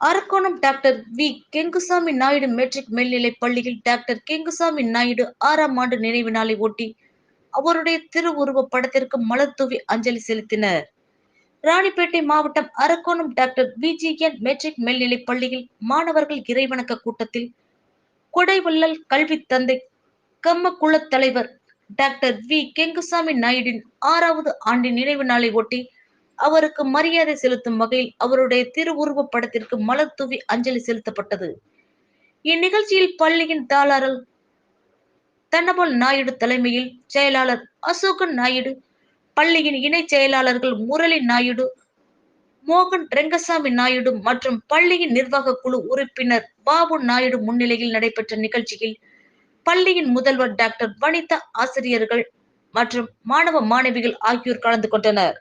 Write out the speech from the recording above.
Arakkonam doctor V. Kengusamy Naidu matric மேல்நிலைப் பள்ளியில் doctor Gengusamy Naidu ஆறாம் ஆண்டு நினைவு நாளை ஒட்டி அவருடைய திருவுருவ படத்திற்கு மலர் தூவி அஞ்சலி செலுத்தினர். ராணிப்பேட்டை மாவட்டம் அரக்கோணம் டாக்டர் விஜிஎன் மெட்ரிக் மேல்நிலைப் பள்ளியில் மாணவர்கள் இறைவணக்க கூட்டத்தில் கொடைவள்ளல் கல்வி தந்தை கம்மக்குள தலைவர் டாக்டர் வி. கெங்குசாமி நாயுடின் ஆறாவது ஆண்டின் நினைவு நாளை ஒட்டி அவருக்கு மரியாதை செலுத்தும் வகையில் அவருடைய திருவுருவ படத்திற்கு மலர் தூவி அஞ்சலி செலுத்தப்பட்டது. இந்நிகழ்ச்சியில் பள்ளியின் தாளாளர் தன்னபால் நாயுடு தலைமையில் செயலாளர் அசோகன் நாயுடு பள்ளியின் இணை செயலாளர்கள் முரளி நாயுடு மோகன் ரெங்கசாமி நாயுடு மற்றும் பள்ளியின் நிர்வாக குழு உறுப்பினர் பாபு நாயுடு முன்னிலையில் நடைபெற்ற நிகழ்ச்சியில் பள்ளியின் முதல்வர் டாக்டர் வனிதா ஆசிரியர்கள் மற்றும் மாணவ மாணவிகள் ஆகியோர் கலந்து கொண்டனர்.